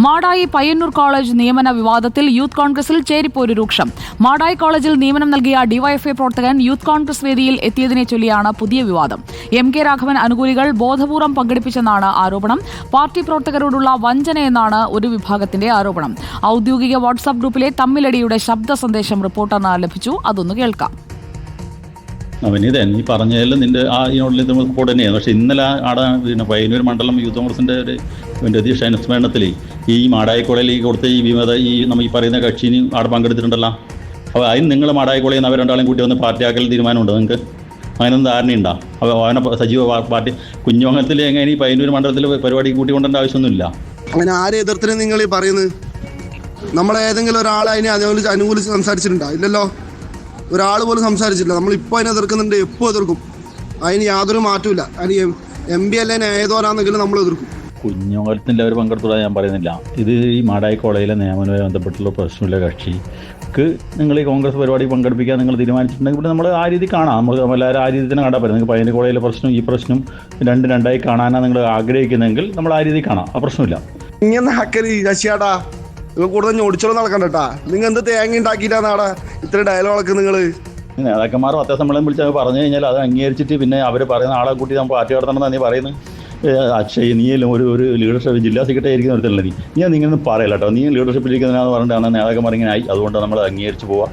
Madayi Payyanur college നിയമന വിവാദത്തിൽ youth കോൺഗ്രസിൽ ചേരിപ്പോര് രൂക്ഷം. മാടായി കോളേജിൽ നിയമനം നൽകിയ ഡിവൈഎഫ്ഐ പ്രവർത്തകൻ യൂത്ത് കോൺഗ്രസ് വേദിയിൽ എത്തിയതിനെ ചൊല്ലിയാണ് പുതിയ വിവാദം. എം കെ രാഘവൻ അനുകൂലികൾ ബോധപൂർവം പങ്കെടുപ്പിച്ചെന്നാണ് ആരോപണം. പാർട്ടി പ്രവർത്തകരോടുള്ള വഞ്ചനയെന്നാണ് ഒരു വിഭാഗത്തിന്റെ ആരോപണം. ഔദ്യോഗിക വാട്സാപ്പ് ഗ്രൂപ്പിലെ തമ്മിലടിയുടെ ശബ്ദ സന്ദേശം റിപ്പോർട്ടറിന് ലഭിച്ചു. അതൊന്ന് കേൾക്കാം. അവനിത് നീ പറഞ്ഞതിൽ നിന്റെ ആ ഇതിനുള്ളിൽ ഇത് കൂടെ തന്നെയാണ്. പക്ഷെ ഇന്നലെ ആടെ പിന്നെ പയ്യന്നൂർ മണ്ഡലം യൂത്ത് കോൺഗ്രസിന്റെ ഒരു രതീഷ് അനുസ്മരണത്തിൽ ഈ മാടായിക്കോളയിൽ ഈ കൊടുത്ത ഈ വിമത ഈ നമ്മൾ ഈ പറയുന്ന കക്ഷിന് ആടെ പങ്കെടുത്തിട്ടുണ്ടല്ലോ. അപ്പോൾ അതിന് നിങ്ങൾ മാടായിക്കോളയിൽ നിന്ന് അവർ രണ്ടാളും കൂട്ടി വന്ന് പാർട്ടിയാക്കൽ തീരുമാനമുണ്ട് നിങ്ങൾക്ക്? അതിനൊന്നും ധാരണയുണ്ടോ? അപ്പോൾ അവനെ സജീവ പാർട്ടി കുഞ്ഞോങ്ങത്തിൽ എങ്ങനെ ഈ പയ്യന്നൂർ മണ്ഡലത്തിൽ പരിപാടി കൂട്ടിക്കൊണ്ടേണ്ട ആവശ്യമൊന്നുമില്ല. അങ്ങനെ ആരെ എതിർത്തിന് നിങ്ങൾ ഈ പറയുന്നത്? നമ്മളേതെങ്കിലും ഒരാളെ അതിനെ അനുകൂലിച്ച് സംസാരിച്ചിട്ടുണ്ടോ? ഇല്ലല്ലോ. ഒരാൾ പോലും സംസാരിച്ചില്ല നമ്മളിപ്പോൾ അതിനെ എതിർക്കുന്നുണ്ട് എപ്പോൾ എതിർക്കും? അതിന് യാതൊരു മാറ്റമില്ല അതിന് എം പി അല്ലെ ഏതോരാന്നെങ്കിലും നമ്മൾ എതിർക്കും. കുഞ്ഞോലത്തിന്റെ അവർ പങ്കെടുത്തോളാൻ ഞാൻ പറയുന്നില്ല. ഇത് ഈ മാടായി കോളേജിലെ നിയമനവുമായി ബന്ധപ്പെട്ടുള്ള പ്രശ്നമില്ല കക്ഷിക്ക് നിങ്ങൾ ഈ കോൺഗ്രസ് പരിപാടി പങ്കെടുപ്പിക്കാൻ നിങ്ങൾ തീരുമാനിച്ചിട്ടുണ്ടെങ്കിൽ ഇവിടെ നമ്മൾ ആ രീതി കാണാം. നമുക്ക് എല്ലാവരും ആ രീതി തന്നെ കണ്ടാൽ പറ്റും നിങ്ങൾക്ക് പയ്യന്നൂർ കോളേജിലെ പ്രശ്നം ഈ പ്രശ്നം രണ്ട് രണ്ടായി കാണാനാണ് നിങ്ങൾ ആഗ്രഹിക്കുന്നതെങ്കിൽ നമ്മൾ ആ രീതി കാണാം. ആ പ്രശ്നമില്ല. ഇങ്ങനെ ഹക്കരി ശശിയാടാ. നിങ്ങൾ കൂടുതൽ ഞൊടിച്ചോളം നടക്കണ്ടട്ടാ നിങ്ങൾ എന്ത് തേങ്ങ ഉണ്ടാക്കിയിട്ടാന്നാടാ ഇത്ര ഡയലോഗൊക്കെ നിങ്ങൾ നേതാക്കന്മാർ പത്രസമ്മേളനം വിളിച്ച് അവർ പറഞ്ഞു കഴിഞ്ഞാൽ അത് അംഗീകരിച്ചിട്ട് പിന്നെ അവർ പറയുന്ന ആളെ കൂട്ടി നമ്മൾ പാർട്ടി നടത്തണമെന്നാണ് നീ പറയുന്നത്. അക്ഷയ് നീ ഒരു ഒരു ലീഡർഷിപ്പ് ജില്ലാ സെക്രട്ടറി ആയിരിക്കുന്ന ഒരുത്തല്ലേ നീ? ഞാൻ നിങ്ങൾ ഒന്നും പറയില്ല കേട്ടോ നീ ലീഡർഷിപ്പിൽ ഇരിക്കുന്നതിനാന്ന് പറഞ്ഞിട്ടാണ് നേതാക്കന്മാർ ഇങ്ങനെ ആയി. അതുകൊണ്ട് നമ്മൾ അംഗീകരിച്ച് പോവാം.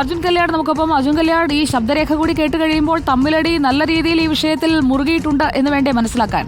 അർജുൻ കല്യാട് നമുക്കൊപ്പം. അർജുൻ കല്യാട് ഈ ശബ്ദരേഖ കൂടി കേട്ട് കഴിയുമ്പോൾ തമ്മിലടി നല്ല രീതിയിൽ ഈ വിഷയത്തിൽ മുറുകിയിട്ടുണ്ട് എന്ന് വേണ്ടേ മനസ്സിലാക്കാൻ?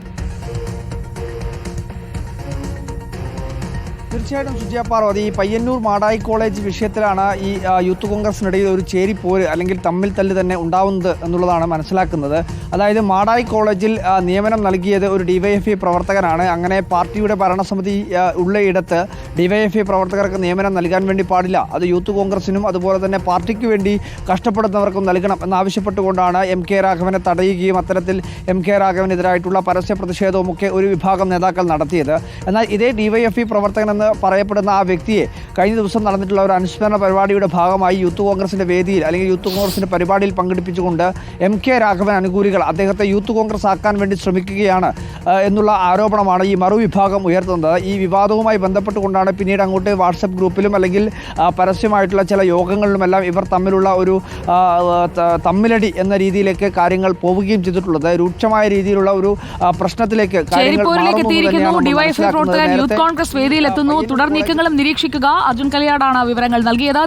തീർച്ചയായിട്ടും സുജിയപ്പാറോ പാർവതി ഈ പയ്യന്നൂർ മാടായി കോളേജ് വിഷയത്തിലാണ് ഈ യൂത്ത് കോൺഗ്രസിനിടയിൽ ഒരു ചേരിപ്പോര് അല്ലെങ്കിൽ തമ്മിൽ തല്ല് തന്നെ ഉണ്ടാവുന്നത് എന്നുള്ളതാണ് മനസ്സിലാക്കുന്നത്. അതായത് മാടായി കോളേജിൽ നിയമനം നൽകിയത് ഒരു ഡിവൈഎഫ്ഐ പ്രവർത്തകനാണ്. അങ്ങനെ പാർട്ടിയുടെ ഭരണസമിതി ഉള്ളയിടത്ത് ഡിവൈഎഫ്ഐ പ്രവർത്തകർക്ക് നിയമനം നൽകാൻ വേണ്ടി പാടില്ല. അത് യൂത്ത് കോൺഗ്രസിനും അതുപോലെ തന്നെ പാർട്ടിക്ക് വേണ്ടി കഷ്ടപ്പെടുന്നവർക്കും നൽകണം എന്നാവശ്യപ്പെട്ടുകൊണ്ടാണ് എം കെ രാഘവനെ തടയുകയും അത്തരത്തിൽ എം കെ രാഘവനെതിരായിട്ടുള്ള പരസ്യ പ്രതിഷേധവും ഒക്കെ ഒരു വിഭാഗം നേതാക്കൾ നടത്തിയത്. എന്നാൽ ഇതേ ഡിവൈഎഫ്ഇ പ്രവർത്തകൻ എന്ന് പറയപ്പെടുന്ന ആ വ്യക്തിയെ കഴിഞ്ഞ ദിവസം നടന്നിട്ടുള്ള ഒരു അനുസ്മരണ പരിപാടിയുടെ ഭാഗമായി യൂത്ത് കോൺഗ്രസിന്റെ വേദിയിൽ അല്ലെങ്കിൽ യൂത്ത് കോൺഗ്രസിന്റെ പരിപാടിയിൽ പങ്കെടുപ്പിച്ചുകൊണ്ട് എം കെ രാഘവൻ അനുകൂലികൾ അദ്ദേഹത്തെ യൂത്ത് കോൺഗ്രസ് ആക്കാൻ വേണ്ടി ശ്രമിക്കുകയാണ് എന്നുള്ള ആരോപണമാണ് ഈ മറുവിഭാഗം ഉയർത്തുന്നത്. ഈ വിവാദവുമായി ബന്ധപ്പെട്ടുകൊണ്ടാണ് പിന്നീട് അങ്ങോട്ട് വാട്സപ്പ് ഗ്രൂപ്പിലും അല്ലെങ്കിൽ പരസ്യമായിട്ടുള്ള ചില യോഗങ്ങളിലുമെല്ലാം ഇവർ തമ്മിലുള്ള ഒരു തമ്മിലടി എന്ന രീതിയിലേക്ക് കാര്യങ്ങൾ പോവുകയും ചെയ്തിട്ടുള്ളത്. രൂക്ഷമായ രീതിയിലുള്ള ഒരു പ്രശ്നത്തിലേക്ക് കാര്യങ്ങൾ യൂത്ത് കോൺഗ്രസ് വേദിയിലെത്തുന്നു തുടർ നീക്കങ്ങളും നിരീക്ഷിക്കുക. അർജുൻ കലിയാടാണ് വിവരങ്ങൾ നൽകിയത്.